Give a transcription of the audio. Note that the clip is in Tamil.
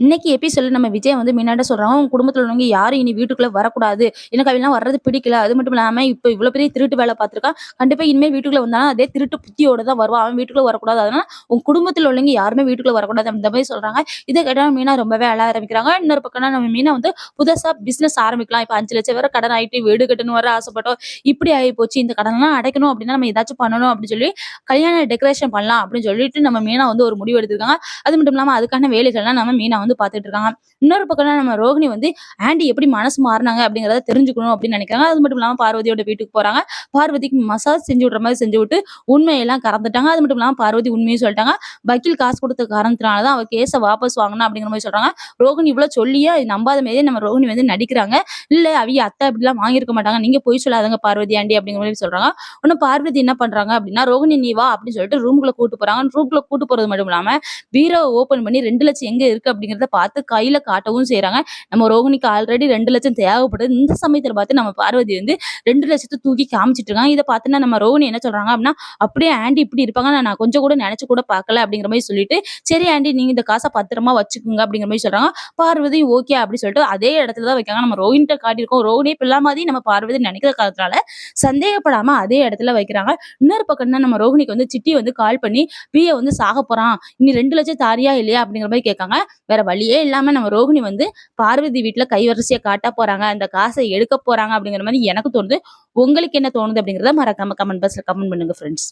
இன்னைக்கு எபிசோட்ல நம்ம விஜய் வந்து மீனாட்ட சொல்றாங்க. உங்க குடும்பத்துல உள்ளவங்க யாரும் இனி வீட்டுக்குள்ள வரக்கூடாது. எனக்கு அவெல்லாம் வர்றது பிடிக்கல. அது மட்டும் இல்லாம இப்ப இவ்வளவு பெரிய திருட்டு வேலை பார்த்திருக்கா. கண்டிப்பா இனிமேல் வீட்டுக்குள்ள வந்தாலும் அதே திருட்டு புத்தியோட தான் வருவான் அவன் வீட்டுக்குள்ள வரக்கூடாது. அதனால உங்க குடும்பத்துல உள்ளவங்க யாருமே வீட்டுக்குள்ள வரக்கூடாது அந்த மாதிரி சொல்றாங்க. இதை கேட்டா மீனா ரொம்பவே அழ ஆரம்பிக்கிறாங்க. இன்னொரு பக்கம் நம்ம மீனா வந்து புதுசா பிசினஸ் ஆரம்பிக்கலாம். இப்ப அஞ்சு லட்சம் வேற கடன் ஆயிட்டு வீடு கட்டணும் வர ஆசைப்பட்டோம். இப்படி ஆகி போச்சு. இந்த கடன்லாம் அடைக்கணும் அப்படின்னா நம்ம ஏதாச்சும் பண்ணணும் அப்படின்னு சொல்லி கல்யாண டெக்கரேஷன் பண்ணலாம் அப்படின்னு சொல்லிட்டு நம்ம மீனா வந்து ஒரு முடிவு எடுத்திருக்காங்க. அது மட்டும் இல்லாம அதுக்கான வேலைகள்லாம் நம்ம மீனா வந்து பார்த்துட்டு இருக்காங்க இன்னொரு பக்கம் நம்ம ரோகிணி வந்து ஆண்டி எப்படி மனசு மாறினாங்க? அப்படிங்கறத தெரிஞ்சுக்கணும் அப்படின்னு நினைக்கிறாங்க. அது மட்டும் இல்லாம பார்வதியோட வீட்டுக்கு போறாங்க. பார்வதிக்கு மசாஜ் செஞ்சு விடுற மாதிரி செஞ்சு விட்டு உண்மையெல்லாம் கறந்துட்டாங்க. அது மட்டும் இல்லாம பார்வதி உண்மையும் சொல்லிட்டாங்க. வக்கீல் காசு கொடுத்த காரணத்தினால தான் அவ கேஸை வாபஸ் வாங்கணும் அப்படிங்கிற மாதிரி சொல்றாங்க. ரோகிணி இவ்வளோ சொல்லியே நம்பாத மாதிரியே நம்ம ரோகிணி வந்து நடிக்கிறாங்க. இல்ல அவிய அத்தை அப்படிலாம் வாங்கியிருக்க மாட்டாங்க. நீங்க போய் சொல்லாதங்க பார்வதி ஆண்டி அப்படிங்கிற மாதிரி சொல்றாங்க. இன்னும் பார்வதி என்ன பண்றாங்க அப்படின்னா ரோகிணி நீ வா அப்படின்னு சொல்லிட்டு ரூம்குள்ள கூட்டு போறாங்க. ரூம்குள்ள கூட்டு போறது மட்டும் இல்லாம பீரோ ஓபன் பண்ணி ரெண்டு லட்சம் எங்க இருக்கு அப்படிங்கறத பார்த்து கையில காட்டவும் செய்யறாங்க நம்ம ரோகிணிக்கு ஆல்ரெடி ரெண்டு லட்சம் தேவைப்படுது. இந்த சமயத்துல பார்த்து நம்ம பார்வதி வந்து ரெண்டு லட்சத்தை தூக்கி காமிச்சிட்டு இருக்காங்க. இதை பார்த்துன்னா நம்ம ரோகிணி என்ன சொல்றாங்க அப்படின்னா அப்படியே ஆண்டி இப்படி இருப்பாங்க. நான் கொஞ்சம் கூட நினைச்சு கூட பார்க்கல அப்படிங்கிற மாதிரி சொல்லிட்டு சரி ஆண்டி நீங்க இந்த காசை பத்திரமா வச்சுக்கோங்க அப்படிங்கிற மாதிரி சொல்றாங்க. பார்வதி ஓகே அப்படின்னு சொல்லிட்டு அதே இடத்துல தான் வைக்காங்க நம்ம ரோஹினிட்ட காட்டியிருக்கோம். ரோஹினே பிள்ளை மாதிரி நம்ம பார்வதி நினைக்கிற காலத்தினால சந்தேகப்படாம அதே இடத்துல வைக்கிறாங்க. இன்னொரு பக்கம் தான் நம்ம ரோஹினிக்கு வந்து சிட்டி வந்து கால் பண்ணி பிஏ வந்து சாக போறான். இனி ரெண்டு லட்சம் தாரியா இல்லையா? அப்படிங்கிற மாதிரி கேட்காங்க. வேற வழியே இல்லாம நம்ம ரோஹிணி வந்து பார்வதி வீட்டுல கைவரிசையை காட்ட போறாங்க. அந்த காசை எடுக்க போறாங்க அப்படிங்கிற மாதிரி எனக்கு தோணுது. உங்களுக்கு என்ன தோணுது அப்படிங்கறத மறக்காம கமெண்ட் பாக்ஸ்ல கமெண்ட் பண்ணுங்க ஃப்ரெண்ட்ஸ்